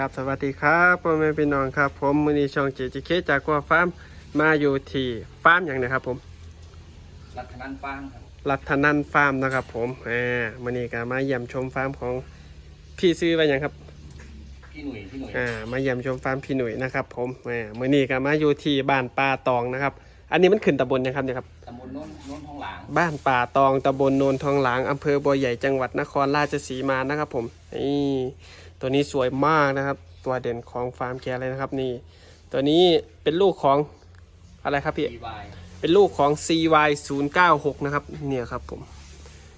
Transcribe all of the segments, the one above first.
ครับสวัสดีครับพ่อแม่พี่น้องครับ ผมมือนีช่องเจจิเคจากกัวฟาร์มมาอยู่ที่ฟาร์มอย่างนะครับ ผมรัฐนันฟางครับรัตนันฟาร์มนะครับผมแหมมือนี้ก็มาเยี่ยมชมฟาร์มของพี่ซื้อไว้อย่างครับพี่หนุ่ยพี่หนุ่ยอ่ามาเยี่ยมชมฟาร์มพี่หนุ่ยนะครับผมแหมมือนี้ก็มาอยู่ที่บ้านป่าตองนะครับ อันนี้มันขึ้นตำบลนะครับเนี่ยครับตำบลโน้นโน้นทองหลางบ้านป่าตองตำบลโนนทองหลางอำเภอบัวใหญ่จังหวัดนครราชสีมานะครับ ผมนี่ ตัวนี้สวยมากนะครับ ตัวเด่นของฟาร์มแกเลยนะครับนี่ ตัวนี้เป็นลูกของอะไรครับพี่ดีวายเป็นลูกของ CY 0 9 6นะครับ เนี่ยครับผม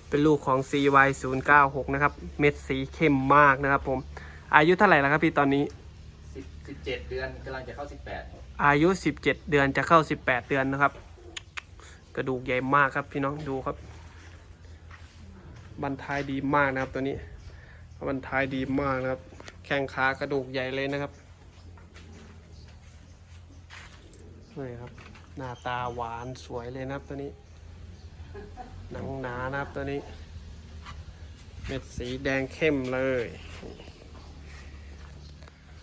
เป็นลูกของ CY 0 9 6นะครับ เม็ดสีเข้มมากนะครับผม อายุเท่าไหร่แล้วครับพี่ตอนนี้สิบสิบเจ็ดเดือนกำลังจะเข้าสิบแปดอายุ17เดือนจะเข้า18เดือนนะครับ กระดูกใหญ่มากครับพี่น้องดูครับ บันท้ายดีมากนะครับตัวนี้ บันท้ายดีมากนะครับ แข้งขากระดูกใหญ่เลยนะครับนี่ครับ หน้าตาหวานสวยเลยนะครับตัวนี้ หนังหนานะครับตัวนี้ เม็ดสีแดงเข้มเลย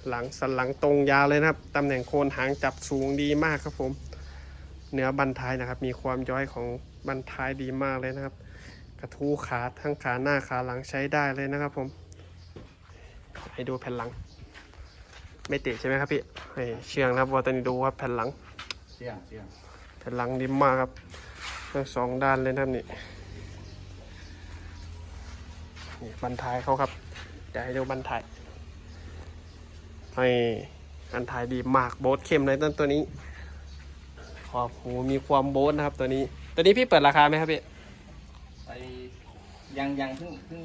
หลังสันหลังตรงยาวเลยนะครับ ตำแหน่งโคนหางจับสูงดีมากครับผมเนื้อบันท้ายนะครับ มีความย้อยของบันท้ายดีมากเลยนะครับ กระทู้ขาทั้งขาหน้าขาหลังใช้ได้เลยนะครับผม ให้ดูแผ่นหลัง ไม่ติดใช่ไหมครับพี่ให้เชื่องนะครับว่าตอนนี้ดูว่าแผ่นหลังเสี่ยงเสี่ยงแผ่นหลังดีมากครับทั้งสองด้านเลยนะครับนี่นี่บันท้ายเขาครับเดี๋ยวให้ดูบันท้ายให้บันท้ายดีมากโบ๊ทเข้มเลยต้นตัวนี้ขอบหูมีความโบ๊ทนะครับตัวนี้ ตัวนี้พี่เปิดราคาไหมครับพี่ไปยังยังเพิ่งเพิ่ง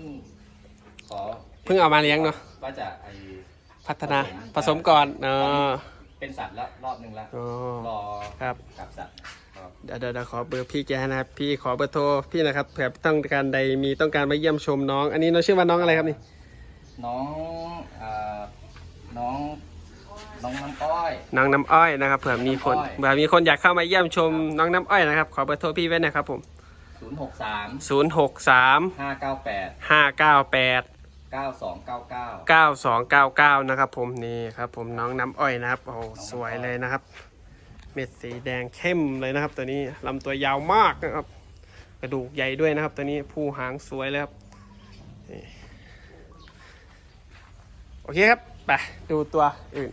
ขอเพิ่งเอามาเลี้ยงเนาะว่าจะไอพัฒนาผสมก่อนเออเป็นสัตว์แล้วรอบหนึ่งแล้วอ๋อรอครับกับสัตว์ครับเดี๋ยวเดี๋ยวเดี๋ยวขอเบอร์พี่แกนะครับพี่ขอเบอร์โทรพี่นะครับเผื่อต้องการใดมีต้องการมาเยี่ยมชมน้อง อันนี้น้องชื่อว่าน้องอะไรครับนี่ น้องอ่าน้องน้องน้ำอ้อย น้องน้ำอ้อยนะครับเผื่อมีคนน้ำอ้อยเผื่อมีคนอยากเข้ามาเยี่ยมชมน้องน้ำอ้อยนะครับ ขอเบอร์โทรพี่ไว้นะครับผมศูนย์ห กสาม0 6 3ห้าเก้าแปด5 9 8เก้าสองเก้าเก้า9 2 9 9 นะครับผมนี่ครับผมน้องน้ำอ้อยนะครับโอ้โหสวยเลยนะครับ เม็ดสีแดงเข้มเลยนะครับ ตัวนี้ลำตัวยาวมากนะครับ กระดูกใหญ่ด้วยนะครับ ตัวนี้ผู้หางสวยเลยครับนี่โอเคครับไปดูตัวอื่น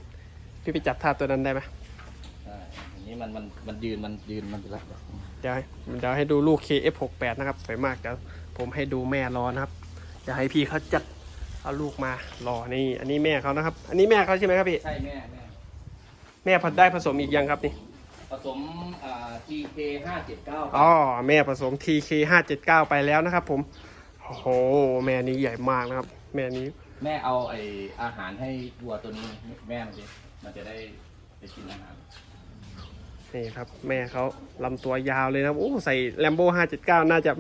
พี่ไปจับท่าตัวนั้นได้ไหมใช่อันนี้มันมันมันยืนมันยืนมันจะรักเดี๋ยวให้เดี๋ยวให้ดูลูก KF68 นะครับสวยมากเดี๋ยวผมให้ดูแม่รอนะครับเดี๋ยวให้พี่เขาจัด เอาลูกมารอนี่ อันนี้แม่เขานะครับ อันนี้แม่เขาใช่ไหมครับพี่ ใช่แม่แม่แม่พอได้ผสมอีกยังครับนี่ ผสมอ่า TK ห้าเจ็ดเก้าอ๋อแม่ผสม TK579 ไปแล้วนะครับผม โอ้โห แม่นี้ใหญ่มากนะครับ แม่นี้แม่เอาไออาหารให้วัวตัวนี้แม่มันดิมันจะได้ไปกินอาหารนี่ครับ แม่เขาลำตัวยาวเลยนะครับโอ้ใส่แลมโบ้579น่าจะ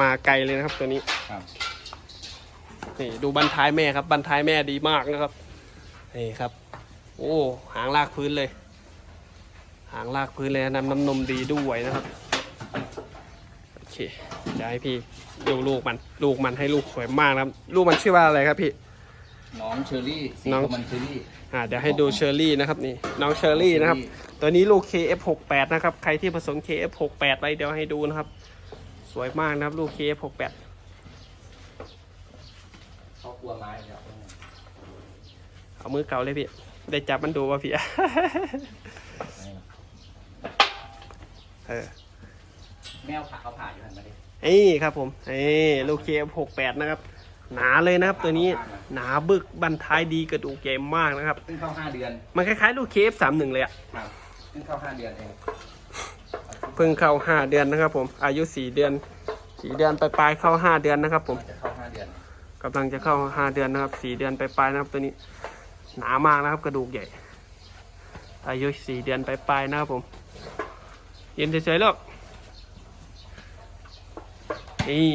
มาไกลเลยนะครับตัวนี้ ครับ นี่ดูบันท้ายแม่ครับ บันท้ายแม่ดีมากนะครับนี่ครับ โอ้หางลากพื้นเลย หางลากพื้นเลยน้ำน้ำนมดีด้วยนะครับโอเคเดี๋ยวให้พี่ดูลูกมัน ลูกมันให้ลูกสวยมากนะครับ ลูกมันชื่อว่าอะไรครับพี่ น้องเชอรี่สีน้อง ของมันเชอรี่ อ่าเดี๋ยวให้ดูเชอร์รี่นะครับนี่น้องเชอร์รี่นะครับ ตัวนี้ลูก KF68 นะครับ ใครที่ผสม KF68 ไว้เดี๋ยวให้ดูนะครับ สวยมากนะครับ ลูก KF68 เขา กลัวไม้เดี๋ยวเอามือเก่าเลยพี่ ได้จับมันดูว่าพี่ เออ แมวผ่าเขาผ่าอยู่หันมาดินี่ครับผมนี่ลูกเคฟหกแปดนะครับ หนาเลยนะครับ ตัวนี้ หนาบึกบันท้ายดีกระดูกใหญ่มากนะครับ เพิ่งเข้าห้าเดือนมันคล้ายๆ ลูกเคฟสามหนึ่งเลยอะครับเพิ่งเข้าห้าเดือนเองเพิ่งเข้าห้าเดือนนะครับ ผม อายุสี่เดือนสี่เดือนไปปลายๆเข้าห้าเดือนนะครับ ผม จะเข้าห้าเดือน กำลังจะเข้าห้าเดือนนะครับสี่เดือนไปปลายๆนะครับตัวนี้ หนามากนะครับ กระดูกใหญ่ อายุสี่เดือนไปปลายๆนะครับผมยืนเฉยๆลูกนี่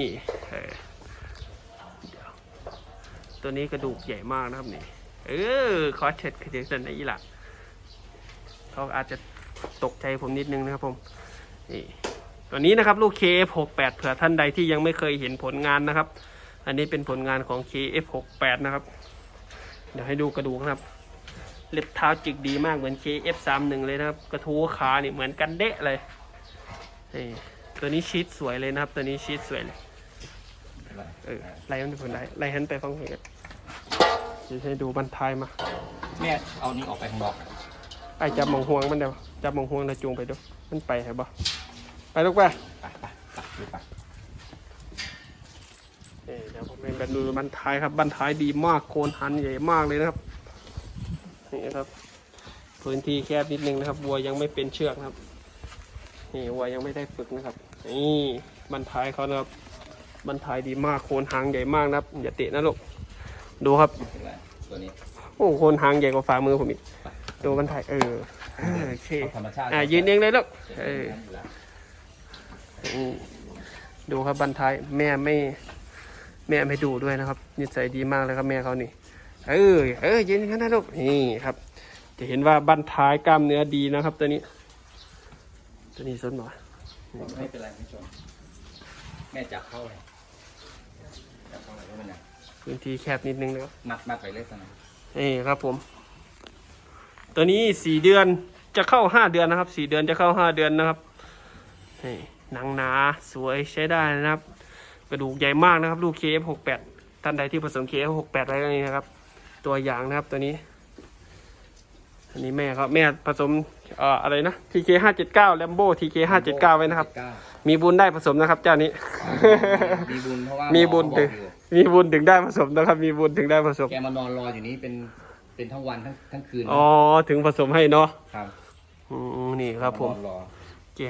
ตัวนี้กระดูกใหญ่มากนะครับนี่ เออขอเช็ดเสียงสันในอีหละเขาอาจจะตกใจผมนิดนึงนะครับผมนี่ตัวนี้นะครับ ลูก KF68 เผื่อท่านใดที่ยังไม่เคยเห็นผลงานนะครับ อันนี้เป็นผลงานของ KF68 นะครับ เดี๋ยวให้ดูกระดูกนะครับ เล็บเท้าจิกดีมากเหมือน KF31 เลยนะครับ กระทู้ขานี่เหมือนกันเดะเลยนี่ตัวนี้ชีสสวยเลยนะครับ ตัวนี้ชีสสวยเลยเออไล่มันผลไล่ไล่หันไปฟังเพลงกันเดี๋ยวให้ดูบันทายมาแม่เอานี้ออกไปข้างนอกไอ้จับหมองห่วงมันเดี๋ยวจับหมองห่วงแล้วจูงไปดูมันไปเหรอบ่ไปลูกไปไปไปไป ดูไปเอ้ยเดี๋ยวผมเป็นดูบันทายครับบันทายดีมากโคนหันใหญ่มากเลยนะครับนี่ครับ พื้นที่แคบนิดนึงนะครับวัวยังไม่เป็นเชือกนะครับนี่วัวยังไม่ได้ฝึกนะครับนี่บันทายเขานะครับบันทายดีมากโคนหางใหญ่มากนะครับอย่าเตะนะลูกดูครับตัวนี้โอ้โคนหางใหญ่กว่าฝ่ามือผมอีกดูบันทายเออโอเคอ่ายืนเองเลยลูกเอออยู่แล้วอืมดูครับบันทายแม่ไม่ แม่ไม่ดูด้วยนะครับนิสัยดีมากเลยครับแม่เขานี่ เออเออยืนกันนะลูกนี่ครับ จะเห็นว่าบันท้ายกล้ามเนื้อดีนะครับตัวนี้ ตัวนี้ส้นหน่อยไม่เป็นไรไม่ชนแม่จับเข้าเลยจับเข้าเลยว่ามันยังพื้นที่แคบนิดนึงนะครับมัดมัดไปเลยสนะนี่ครับผม ตัวนี้สี่เดือนจะเข้าห้าเดือนนะครับสี่เดือนจะเข้าห้าเดือนนะครับนี่หนังหนาสวยใช้ได้นะครับ กระดูกใหญ่มากนะครับ ลูก KF68 ท่านใดที่ผสม KF68 ไว้ก็นี่นะครับ ตัวอย่างนะครับตัวนี้อันนี้แม่ครับ แม่ผสมเอ่ออะไรนะ TK579 Lambo TK579 ไว้นะครับเก้ามีบุญได้ผสมนะครับ เจ้านี้ มีบุญเพราะว่ามีมีบุญถึงมีบุญถึงได้ผสมนะครับ มีบุญถึงได้ผสมแกมานอนรออยู่นี้เป็นเป็นทั้งวันทั้งทั้งคืนอ๋อถึงผสมให้เนาะครับอืมนี่ครับผม นอนรอ แก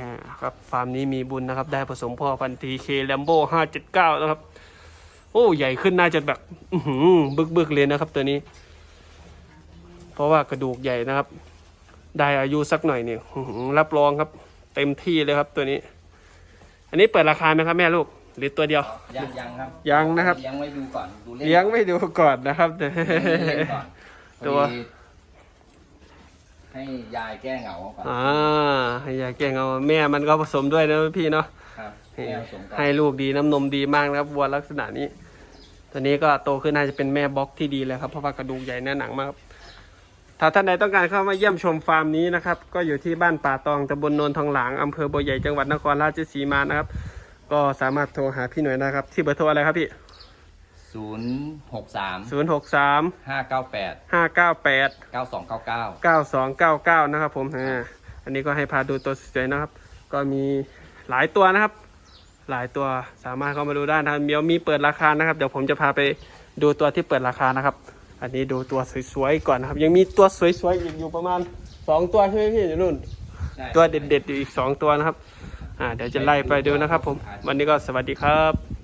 ครับฟาร์มนี้มีบุญนะครับ ได้ผสมพ่อพันธุ์ทีเคแลมโบ้ห้าเจ็ดเก้านะครับ โอ้ใหญ่ขึ้นน่าจะแบบ อือหือบึกบึกๆเลยนะครับ ตัวนี้ เพราะว่ากระดูกใหญ่นะครับ ได้อายุสักหน่อยเนี่ยอื้อหือรับรองครับ เต็มที่เลยครับตัวนี้ อันนี้เปิดราคาไหมครับแม่ลูก หรือตัวเดียว ยังยังครับ ยังนะครับ เลี้ยงไว้ดูก่อนดูเล่นเลี้ยงไม่ดูก่อนนะครับดูเล่นก่อนตัวพอดี ให้ยายแก้เหงาก่อนอ่าให้ยายแกงเอาแม่มันก็ผสมด้วยนะพี่เนาะครับให้แม่ผสมกันให้ลูกดีน้ำนมดีมากนะครับวัวลักษณะนี้ ตัวนี้ก็โตขึ้นน่าจะเป็นแม่บล็อกที่ดีเลยครับเพราะว่ากระดูกใหญ่แน่หนังมากครับถ้าท่านใดต้องการเข้ามาเยี่ยมชมฟาร์มนี้นะครับ ก็อยู่ที่บ้านป่าตองตำบลโนนทองหลางอำเภอบัวใหญ่จังหวัดนครราชสีมานะครับ ก็สามารถโทรหาพี่หน่วยนะครับ ที่เบอร์โทรอะไรครับพี่ ศูนย์หกสามศูนย์หกสามห้าเก้าแปดห้าเก้าแปดเก้าสองเก้าเก้าเก้าสองเก้าเก้านะครับผมอ่าอันนี้ก็ให้พาดูตัวสวยๆนะครับ ก็มีหลายตัวนะครับ หลายตัวสามารถเข้ามาดูได้นะครับเดี๋ยวมีเปิดราคานะครับ เดี๋ยวผมจะพาไปดูตัวที่เปิดราคานะครับ อันนี้ดูตัวสวยๆก่อนนะครับ ยังมีตัวสวยๆอีกอยู่ประมาณสองตัวใช่ไหมพี่อยู่นู่นใช่ตัวเด็ดๆอยู่อีกสองตัวนะครับ อ่าเดี๋ยวจะไล่ไปดูนะครับผม วันนี้ก็สวัสดีครับ